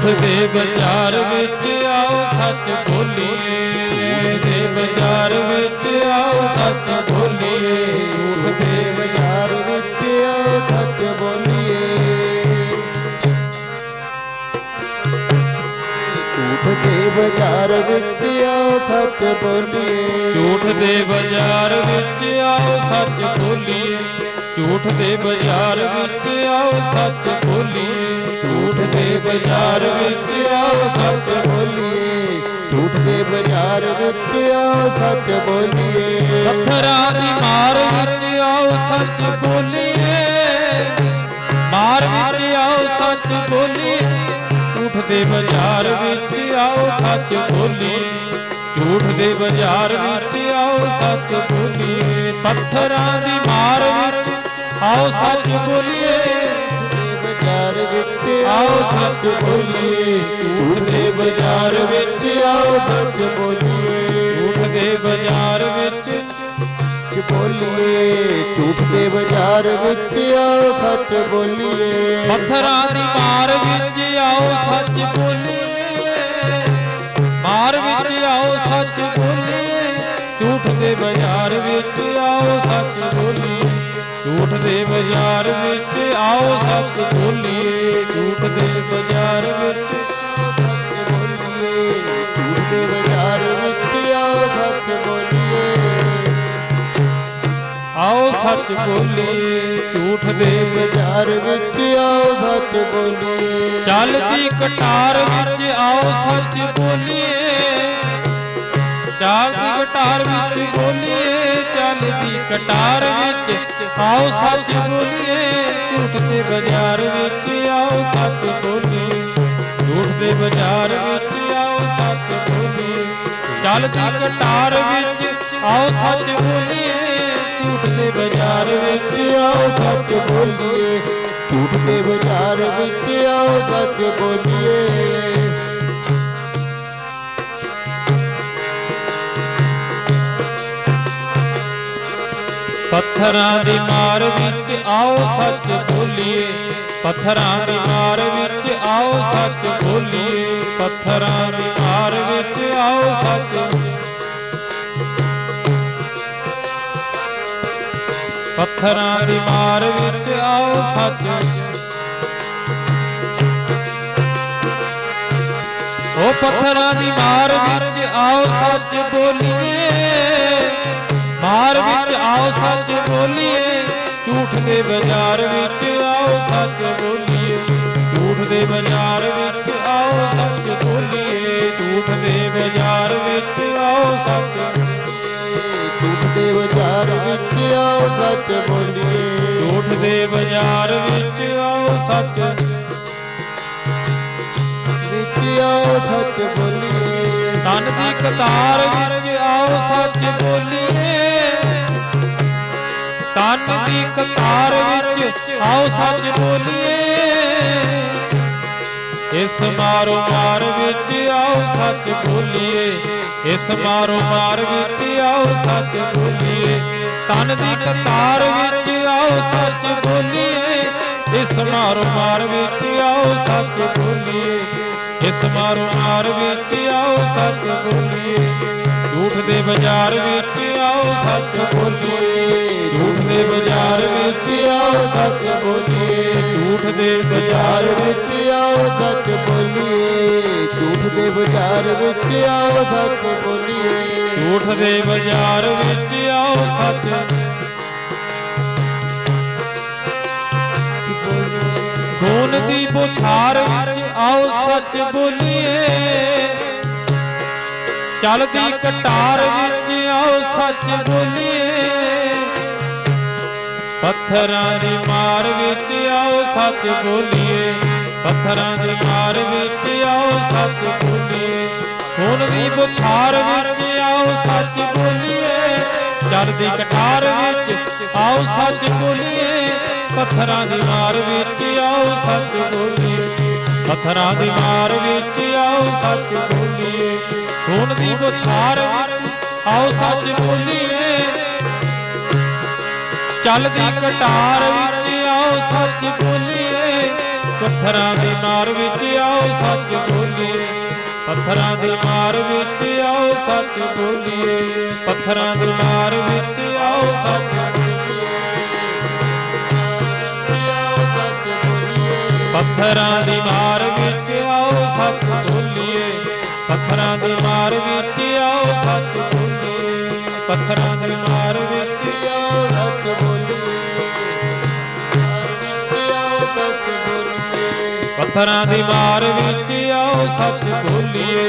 ਝੂਠ ਦੇ ਬਾਜ਼ਾਰ ਵਿੱਚ ਆਓ, ਸੱਚ ਬੋਲੀਏ। ਦੇ ਬਾਜ਼ਾਰ ਵਿੱਚ ਆਓ, ਸੱਚ ਬੋਲੀਏ। ਝੂਠ ਦੇ ਬਾਜ਼ਾਰ ਵਿੱਚ ਆਓ, ਸੱਚ ਬੋਲੀਏ। ਝੂਠ ਦੇ ਬਾਜ਼ਾਰ ਵਿੱਚ ਆਓ, ਸੱਚ ਬੋਲੀਏ। ਝੂਠ ਦੇ ਬਾਜ਼ਾਰ ਵਿੱਚ ਆਓ, ਸੱਚ ਬੋਲੀਏ। ਝੂਠ ਦੇ ਬਾਜ਼ਾਰ ਵਿੱਚ ਆਓ, ਸੱਚ ਬੋਲੀਏ ਝੂਠ ਦੇ ਬਾਜ਼ਾਰ ਵਿੱਚ ਆਓ, ਸੱਚ ਬੋਲੀਏ ਝੂਠ ਦੇ ਬਾਜ਼ਾਰ ਵਿੱਚ ਆਓ, ਸੱਚ ਬੋਲੀਏ। ਪੱਥਰਾਂ ਦੀ ਮਾਰ ਵਿੱਚ ਆਓ, ਸੱਚ ਬੋਲੀਏ। ਮਾਰ ਵਿੱਚ ਆਓ, ਸੱਚ ਬੋਲੀਏ। ਝੂਠ ਦੇ ਬਾਜ਼ਾਰ ਵਿੱਚ ਆਓ, ਸੱਚ ਬੋਲੀਏ। ਝੂਠ ਦੇ ਬਾਜ਼ਾਰ ਵਿੱਚ ਆਓ, ਸੱਚ ਬੋਲੀਏ। ਪੱਥਰਾਂ ਦੀ ਮਾਰ ਵਿੱਚ ਆਓ ਸੱਚ ਬੋਲੀਏ। ਦੇ ਬਾਜ਼ਾਰ ਵਿੱਚ ਆਓ ਸੱਚ ਬੋਲੀਏ। ਝੂਠ ਦੇ ਬਾਜ਼ਾਰ ਵਿੱਚ ਆਓ ਸੱਚ ਬੋਲੀਏ। ਝੂਠ ਦੇ ਬਾਜ਼ਾਰ ਵਿੱਚ ਸੱਚ ਬੋਲੀਏ। ਝੂਠ ਦੇ ਬਾਜ਼ਾਰ ਵਿੱਚ ਆਓ ਸੱਚ ਬੋਲੀਏ। ਪੱਥਰਾਂ ਦੀ ਮਾਰ ਵਿੱਚ ਝੂਠ ਦੇ ਬਾਜ਼ਾਰ ਵਿੱਚ ਆਓ ਸੱਚ ਬੋਲੀਏ। ਝੂਠ ਦੇ ਬਾਜ਼ਾਰ ਵਿੱਚ ਬੋਲੀਏ ਝੂਠ ਵਿੱਚ ਆਓ ਸੱਚ ਬੋਲੀਏ। ਆਓ ਸੱਚ ਬੋਲੀਏ। ਝੂਠ ਦੇ ਬਾਜ਼ਾਰ ਵਿੱਚ ਆਓ ਸੱਚ ਬੋਲੀਏ। ਚੱਲਦੀ ਕਟਾਰ ਵਿੱਚ ਆਓ ਸੱਚ ਬੋਲੀਏ। ਚੱਲਦੀ ਕਟਾਰ ਵਿੱਚ ਬੋਲੀਏ ਚੱਲਦੀ ਕਟਾਰ ਵਿੱਚ ਆਓ ਸੱਚ ਬੋਲੀਏ, ਝੂਠ ਦੇ ਬਾਜ਼ਾਰ ਵਿੱਚ ਆਓ ਸੱਚ ਬੋਲੀਏ, ਝੂਠ ਦੇ ਬਾਜ਼ਾਰ ਵਿੱਚ ਆਓ ਸੱਚ ਬੋਲੀਏ ਚੱਲਦੀ ਕਟਾਰ ਵਿੱਚ ਆਓ ਸੱਚ ਬੋਲੀਏ, ਝੂਠ ਦੇ ਬਾਜ਼ਾਰ ਵਿੱਚ ਆਓ ਸੱਚ ਬੋਲੀਏ, ਝੂਠ ਦੇ ਬਾਜ਼ਾਰ ਵਿੱਚ ਆਓ ਸੱਚ ਬੋਲੀਏ। ਪੱਥਰਾਂ ਦੀ ਮਾਰ ਵਿੱਚ ਆਓ ਸੱਚ ਬੋਲੀਏ। ਪੱਥਰਾਂ ਦੀ ਮਾਰ ਵਿੱਚ ਆਓ ਸੱਚ ਬੋਲੀਏ। ਪੱਥਰਾਂ ਦੀ ਮਾਰ ਵਿੱਚ ਆਓ ਸੱਚ ਪੱਥਰਾਂ ਦੀ ਮਾਰ ਵਿੱਚ ਆਓ ਸੱਚ। ਉਹ ਪੱਥਰਾਂ ਦੀ ਮਾਰ ਵਿੱਚ ਆਓ ਸੱਚ ਬੋਲੀਏ। ਮਾਰ ਵਿੱਚ ਆਓ ਸੱਚ ਬੋਲੀਏ ਝੂਠ ਦੇ ਬਾਜ਼ਾਰ ਵਿੱਚ ਆਓ ਸੱਚ ਬੋਲੀਏ ਝੂਠ ਦੇ ਬਾਜ਼ਾਰ ਵਿੱਚ ਆਓ ਸੱਚ ਬੋਲੀਏ ਝੂਠ ਦੇ ਬਾਜ਼ਾਰ ਵਿੱਚ ਆਓ ਸੱਚ ਝੂਠ ਦੇ ਬਾਜ਼ਾਰ ਵਿੱਚ ਆਓ ਸੱਚ ਬੋਲੀਏ। ਝੂਠ ਦੇ ਬਾਜ਼ਾਰ ਵਿੱਚ ਆਓ ਸੱਚ ਵਿੱਚ ਆਓ ਸੱਚ ਬੋਲੀਏ। ਤਨ ਦੀ ਕਤਾਰ ਵਿੱਚ ਆਓ ਸੱਚ ਬੋਲੀਏ। ਤਨ ਦੀ ਕਤਾਰ ਵਿੱਚ ਆਓ ਸੱਚ ਬੋਲੀਏ। ਇਸ ਮਾਰੋ ਮਾਰ ਵਿੱਚ ਆਓ ਸੱਚ ਬੋਲੀਏ। ਇਸ ਮਾਰੋ ਮਾਰ ਵਿੱਚ ਆਓ ਸੱਚ ਬੋਲੀਏ। ਤਨ ਦੀ ਕਤਾਰ ਵਿੱਚ ਆਓ ਸੱਚ ਬੋਲੀਏ। ਇਸ ਮਾਰੋ ਮਾਰ ਵਿੱਚ ਆਓ ਸੱਚ ਬੋਲੀਏ। ਇਸ ਮਾਰੋ ਮਾਰ ਵਿੱਚ ਆਓ ਸੱਚ ਬੋਲੀਏ। ਝੂਠ ਦੇ ਬਾਜ਼ਾਰ ਵਿੱਚ ਆਓ ਸੱਚ ਬੋਲੀਏ। ਝੂਠ ਦੇ ਬਾਜ਼ਾਰ ਵਿੱਚ ਵਿੱਚ ਆਓ ਸੱਚ ਬੋਲੀਏ ਝੂਠ ਦੇ ਬਾਜ਼ਾਰ ਵਿੱਚ ਆਓ ਸੱਚ ਬੋਲੀਏ ਝੂਠ ਦੇ ਬਾਜ਼ਾਰ ਵਿੱਚ ਆਓ ਸੱਚ ਖੂਨ ਦੀ ਬੁਛਾਰ ਵਿੱਚ ਆਓ ਸੱਚ ਬੋਲੀਏ ਚਲਦੀ ਕਟਾਰ ਵਿੱਚ ਆਓ ਸੱਚ ਬੋਲੀਏ ਪੱਥਰਾਂ ਦੀ ਮਾਰ ਵਿੱਚ ਆਓ, ਸੱਚ ਬੋਲੀਏ। ਪੱਥਰਾਂ ਦੀ ਮਾਰ ਵਿੱਚ ਆਓ, ਸੱਚ ਬੋਲੀਏ। ਖੂਨ ਦੀ ਬੁਛਾਰ ਵਿੱਚ ਆਓ, ਸੱਚ ਬੋਲੀਏ। ਚੜਦੀ ਕਟਾਰ ਵਿੱਚ ਆਓ, ਸੱਚ ਬੋਲੀਏ। ਪੱਥਰਾਂ ਦੀ ਮਾਰ ਵਿੱਚ ਆਓ, ਸੱਚ ਬੋਲੀਏ। ਪੱਥਰਾਂ ਦੀ ਮਾਰ ਵਿੱਚ ਆਓ, ਸੱਚ ਬੋਲੀਏ। ਖੂਨ ਦੀ ਬੁਛਾਰ ਵਿੱਚ ਆਓ, ਸੱਚ ਬੋਲੀਏ। ਚੱਲਦੀ ਕਟਾਰ ਵਿੱਚ ਆਓ, ਸੱਚ ਬੋਲੀਏ। ਪੱਥਰਾਂ ਦੀ ਮਾਰ ਵਿੱਚ ਆਓ, ਸੱਚ ਬੋਲੀਏ। ਪੱਥਰਾਂ ਦੀ ਮਾਰ ਵਿੱਚ ਆਓ, ਸੱਚ ਬੋਲੀਏ। ਪੱਥਰਾਂ ਦੀ ਮਾਰ ਵਿੱਚ ਆਓ, ਸੱਚ ਪੱਥਰਾਂ ਦੀ ਮਾਰ ਵਿੱਚ ਆਓ, ਸੱਚ ਬੋਲੀਏ। ਪੱਥਰਾਂ ਦੀ ਮਾਰ ਵਿੱਚ ਆਓ, ਸੱਚ ਬੋਲੀਏ। ਪੱਥਰਾਂ ਦੀ ਮਾਰ ਵਿੱਚ ਆਓ ਸੱਚ ਪੱਥਰਾਂ ਦੀ ਮਾਰ ਵਿੱਚ ਆਓ ਸੱਚ ਬੋਲੀਏ।